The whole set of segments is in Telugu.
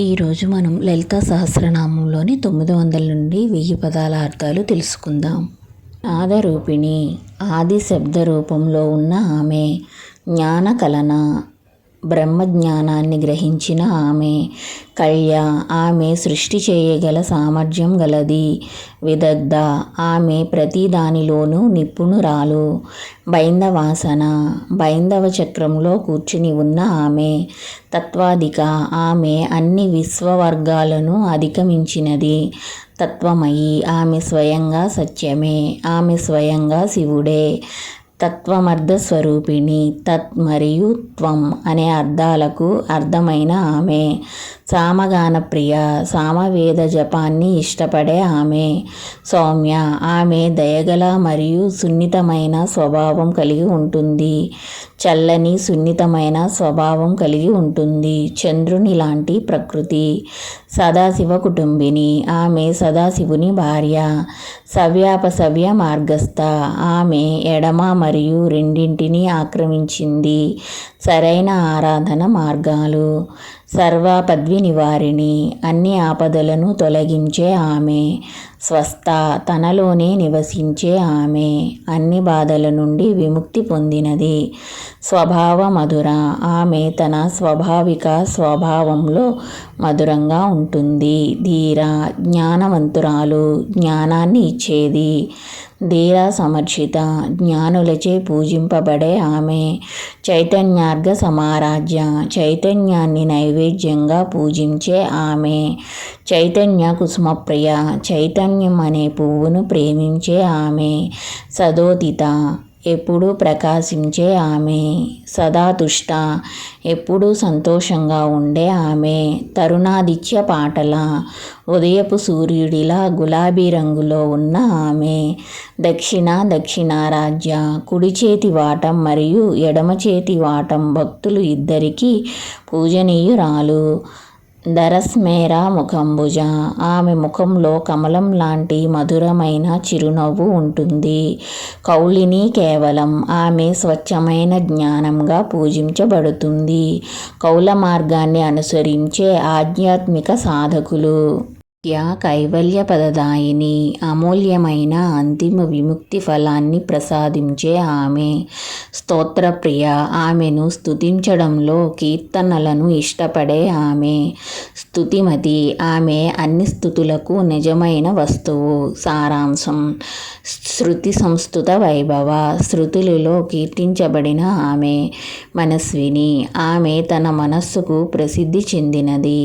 ఈరోజు మనం లలిత సహస్రనామంలోని తొమ్మిది వందల నుండి వెయ్యి పదాల అర్థాలు తెలుసుకుందాం. నాదరూపిణి ఆది శబ్ద రూపంలో ఉన్న ఆమె జ్ఞానకలన బ్రహ్మజ్ఞానాన్ని గ్రహించిన ఆమె కళ్య ఆమె సృష్టి చేయగల సామర్థ్యం గలది. విదగ్ధ ఆమె ప్రతి దానిలోనూ నిపుణురాలు. బైందవాసన బైందవ చక్రంలో కూర్చుని ఉన్న ఆమె తత్వాధిక ఆమె అన్ని విశ్వవర్గాలను అధిగమించినది. తత్వమయి ఆమె స్వయంగా సత్యమే ఆమె స్వయంగా శివుడే. తత్వమర్థ స్వరూపిణి తత్ మరియు త్వం అనే అర్థాలకు అర్థమైన ఆమె. సామగాన ప్రియ సామవేద జపాన్ని ఇష్టపడే ఆమె. సౌమ్య ఆమె దయగల మరియు సున్నితమైన స్వభావం కలిగి ఉంటుంది. చల్లని సున్నితమైన స్వభావం కలిగి ఉంటుంది. చంద్రుని లాంటి ప్రకృతి. సదాశివ కుటుంబిని. ఆమె సదాశివుని భార్య. సవ్యాపసవ్య మార్గస్థ. ఆమె ఎడమ మరియు రెండింటిని ఆక్రమించింది. సరైన ఆరాధన మార్గాలు. సర్వపద్వి నివారిణి అన్ని ఆపదలను తొలగించే ఆమె. స్వస్థ తనలోనే నివసించే ఆమె. అన్ని బాధల నుండి విముక్తి పొందినది. స్వభావ మధుర. ఆమె తన స్వాభావిక స్వభావంలో మధురంగా ఉంటుంది. ధీర జ్ఞానవంతురాలు జ్ఞానాన్ని ఇచ్చేది. ధీర సమర్షిత జ్ఞానులచే పూజింపబడే ఆమె. చైతన్యార్గ సమారాజ్య చైతన్యాన్ని నైవేద్యంగా పూజించే ఆమె. చైతన్య కుసుమప్రియ చైతన్యం అనే పువ్వును ప్రేమించే ఆమె. సదోదిత ఎప్పుడూ ప్రకాశించే ఆమె. సదాతుష్ట ఎప్పుడూ సంతోషంగా ఉండే ఆమె. తరుణాదిత్య పాటల. ఉదయపు సూర్యుడిలా గులాబీ రంగులో ఉన్న ఆమె. దక్షిణ దక్షిణ రాజ్య. కుడి చేతి వాటం మరియు ఎడమ చేతి వాటం భక్తులు ఇద్దరికీ పూజనీయురాలు. దరస్మేరా ముఖంబుజ. ఆమె ముఖంలో కమలం లాంటి మధురమైన చిరునవ్వు ఉంటుంది. కౌలిని కేవలం ఆమె స్వచ్ఛమైన జ్ఞానంగా పూజించబడుతుంది. కౌల మార్గాన్ని అనుసరించే ఆధ్యాత్మిక సాధకులు. నిత్య కైవల్యపదదాయిని అమూల్యమైన అంతిమ విముక్తి ఫలాన్ని ప్రసాదించే ఆమె. స్తోత్రప్రియ ఆమెను స్తుతించడంలో కీర్తనలను ఇష్టపడే ఆమె. స్తుతిమతి ఆమె అన్ని స్థుతులకు నిజమైన వస్తువు. సారాంశం శృతి సంస్థుత వైభవ శృతులలో కీర్తించబడిన ఆమె. మనస్విని ఆమె తన మనస్సుకు ప్రసిద్ధి చెందినది.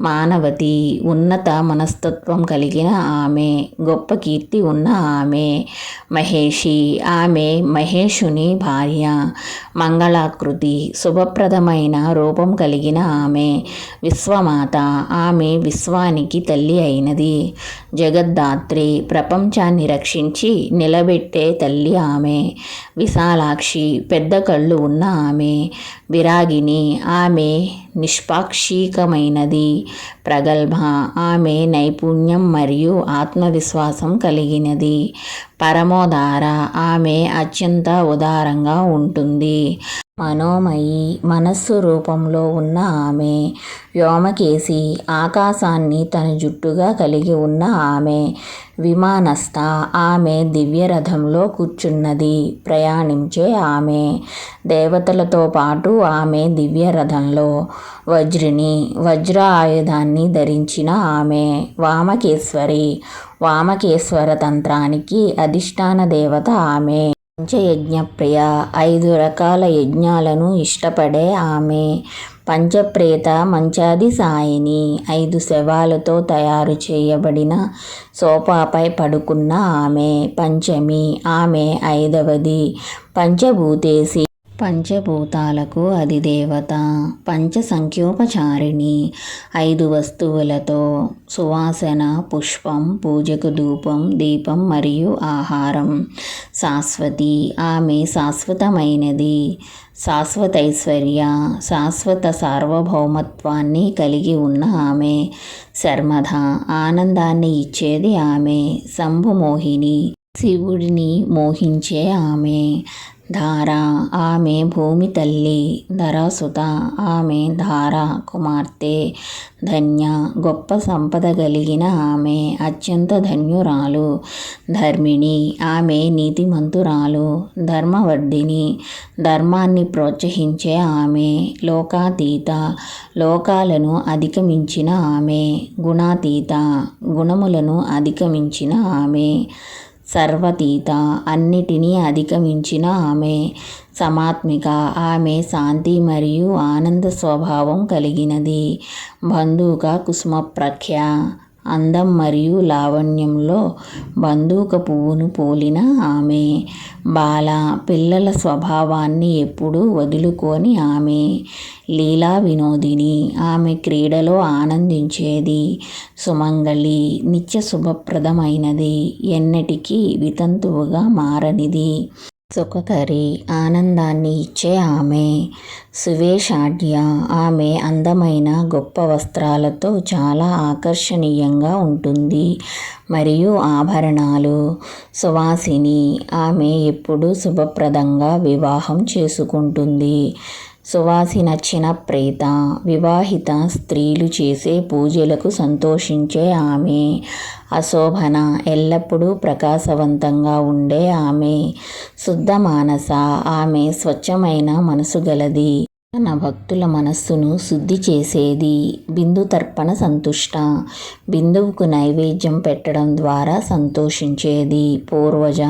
మానవతి ఉన్నత మనస్తత్వం కలిగిన ఆమె గొప్ప కీర్తి ఉన్న ఆమె మహేషి ఆమె మహేషుని భార్య మంగళాకృతి శుభప్రదమైన రూపం కలిగిన ఆమె విశ్వమాత ఆమె విశ్వానికి తల్లి అయినది. జగద్దాత్రి ప్రపంచాన్ని రక్షించి నిలబెట్టే తల్లి ఆమె. విశాలాక్షి పెద్ద కళ్ళు ఉన్న ఆమె. విరాగిని ఆమె నిష్పాక్షికమైనది. ప్రగల్భ ఆమె నైపుణ్యం మరియు ఆత్మవిశ్వాసం కలిగినది. పరమోదార. ఆమె అత్యంత ఉదారంగా ఉంటుంది. మనోమయి మనస్సు రూపంలో ఉన్న ఆమె. వ్యోమకేసి ఆకాశాన్ని తన జుట్టుగా కలిగి ఉన్న ఆమె. విమానస్థ ఆమె దివ్యరథంలో కూర్చున్నది ప్రయాణించే ఆమె. దేవతలతో పాటు ఆమె దివ్యరథంలో. వజ్రిని వజ్ర ఆయుధాన్ని ధరించిన ఆమె. వామకేశ్వరి వామకేశ్వర తంత్రానికి అధిష్టాన దేవత ఆమె. పంచయజ్ఞప్రియ ఐదు రకాల యజ్ఞాలను ఇష్టపడే ఆమె. పంచప్రేత మంచాది సాయిని ఐదు శవాలతో తయారు చేయబడిన సోఫాపై పడుకున్న ఆమె. పంచమి ఆమె ఐదవది. పంచభూతేసి పంచభూతాలకు అధిదేవత పంచ సంఖ్యోపచారిణి ఐదు వస్తువులతో సువాసన పుష్పం పూజకు ధూపం దీపం మరియు ఆహారం. శాశ్వతి. ఆమె శాశ్వతమైనది. శాశ్వతైశ్వర్య శాశ్వత సార్వభౌమత్వాన్ని కలిగి ఉన్న ఆమె. శర్మధ. ఆనందాన్ని ఇచ్చేది ఆమె. శంభుమోహిని శివుడిని మోహించే ఆమె. ధార ఆమె భూమి తల్లి. ధరాసుత ఆమె ధార కుమార్తె. ధన్య గొప్ప సంపద కలిగిన ఆమె అత్యంత ధన్యురాలు. ధర్మిణి ఆమె నీతిమంతురాలు. ధర్మవర్ధిని ధర్మాన్ని ప్రోత్సహించే ఆమె. లోకాతీత లోకాలను అధిగమించిన ఆమె. గుణాతీత గుణములను అధిగమించిన ఆమె. సర్వతీత. అన్నిటినీ అధిగమించిన ఆమె సమాత్మిక. ఆమె శాంతి మరియు ఆనంద స్వభావం కలిగినది. బంధుక కుసుమప్రఖ్య. అందం మరియు లావణ్యంలో బంధూక పువ్వును పోలిన ఆమె. బాల పిల్లల స్వభావాన్ని ఎప్పుడూ వదులుకొని ఆమె. లీలా వినోదిని ఆమె క్రీడలో ఆనందించేది. సుమంగళి నిత్య శుభప్రదమైనది. ఎన్నటికీ వితంతువుగా మారనిది. సుఖకరి ఆనందాన్ని ఇచ్చే ఆమె. సువేషాఢ్య ఆమె అందమైన గొప్ప వస్త్రాలతో చాలా ఆకర్షణీయంగా ఉంటుంది. మరియు ఆభరణాలు సువాసిని ఆమె ఎప్పుడూ శుభప్రదంగా వివాహం చేసుకుంటుంది. సువాసినచ్చిన ప్రేత వివాహిత స్త్రీలు చేసే పూజలకు సంతోషించే ఆమె. అశోభన ఎల్లప్పుడూ ప్రకాశవంతంగా ఉండే ఆమె. శుద్ధ మానస ఆమె స్వచ్ఛమైన మనసు గలది. తన భక్తుల మనస్సును శుద్ధి చేసేది బిందు తర్పణ సంతుష్ట. బిందువుకు నైవేద్యం పెట్టడం ద్వారా సంతోషించేది పూర్వజ.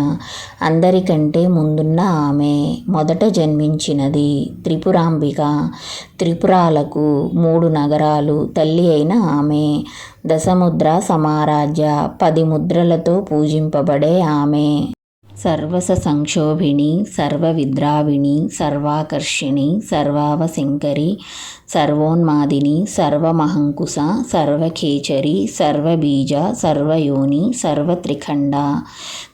అందరికంటే ముందున్న ఆమె మొదట జన్మించినది త్రిపురాంబిక. త్రిపురాలకు మూడు నగరాలు తల్లి అయిన ఆమె. దశముద్ర సమారాజ్య పది ముద్రలతో పూజింపబడే ఆమె. సర్వస సంక్షోభిణి సర్వవిద్రావిణి సర్వాకర్షిణి సర్వావశంకరి సర్వోన్మాదిని సర్వమహంకుశ సర్వఖేచరి సర్వబీజ సర్వయోని సర్వత్రిఖండ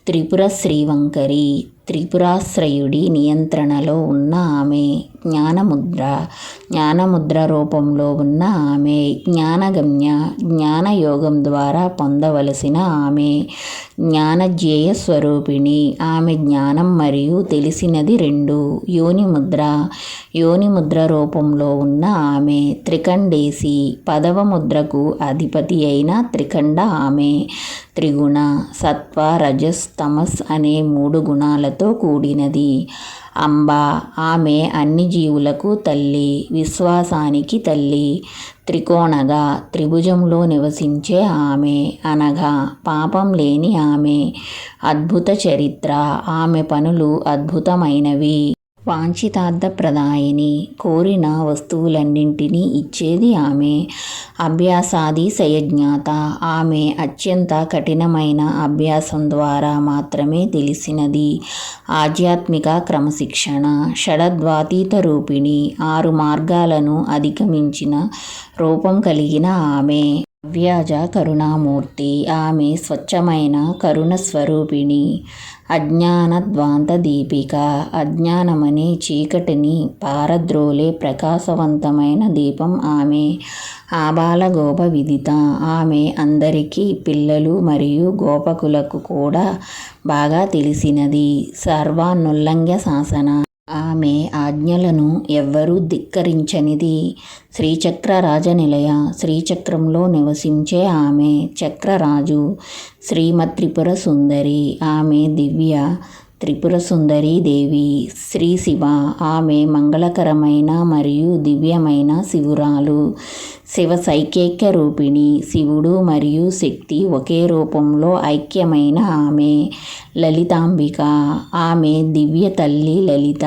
త్రిపుర శ్రీవంకరి త్రిపురాశ్రయుడి నియంత్రణలో ఉన్న ఆమె. జ్ఞానముద్ర జ్ఞానముద్ర రూపంలో ఉన్న ఆమె జ్ఞానగమ్య జ్ఞానయోగం ద్వారా పొందవలసిన ఆమె జ్ఞానజ్యేయ స్వరూపిణి ఆమె జ్ఞానం మరియు తెలిసినది రెండు. యోనిముద్ర యోనిముద్ర రూపంలో ఉన్న ఆమె త్రికండేసి పదవ ముద్రకు అధిపతి అయిన త్రికండ ఆమె. త్రిగుణ సత్వ రజస్ తమస్ అనే మూడు గుణాలతో కూడినది. అంబ ఆమె అన్ని జీవులకు తల్లి విశ్వాసానికి తల్లి త్రికోణగా త్రిభుజంలో నివసించే ఆమె అనగా పాపం లేని ఆమె. అద్భుత చరిత్ర ఆమె పనులు అద్భుతమైనవి. వాంఛితార్థప్రదాయిని కోరిన వస్తువులన్నింటినీ ఇచ్చేది ఆమె. అభ్యాసాది సయజ్ఞాత ఆమె అత్యంత కఠినమైన అభ్యాసం ద్వారా మాత్రమే తెలిసినది. ఆధ్యాత్మిక క్రమశిక్షణ. షడద్వాతీత రూపిణి. ఆరు మార్గాలను అధిగమించిన రూపం కలిగిన ఆమె. అవ్యాజ కరుణామూర్తి. ఆమె స్వచ్ఛమైన కరుణ స్వరూపిణి. అజ్ఞానధ్వాంత దీపిక. అజ్ఞానమనే చీకటిని పారద్రోలే ప్రకాశవంతమైన దీపం ఆమె. ఆబాల గోప విదిత. ఆమె అందరికీ పిల్లలు మరియు గోపకులకు కూడా బాగా తెలిసినది. సర్వానుల్లంఘ్య శాసన ఆమె ఆజ్ఞలను ఎవ్వరూ ధిక్కరించనిది. శ్రీచక్ర రాజనిలయ శ్రీచక్రంలో నివసించే ఆమె చక్రరాజు శ్రీమత్రిపుర సుందరి ఆమె దివ్య త్రిపుర సుందరి దేవి. శ్రీ శివ ఆమె మంగళకరమైన మరియు దివ్యమైన శివురాలు. శివ సైకేక్య రూపిణి శివుడు మరియు శక్తి ఒకే రూపంలో ఐక్యమైన ఆమె లలితాంబిక. ఆమె దివ్య తల్లి లలిత.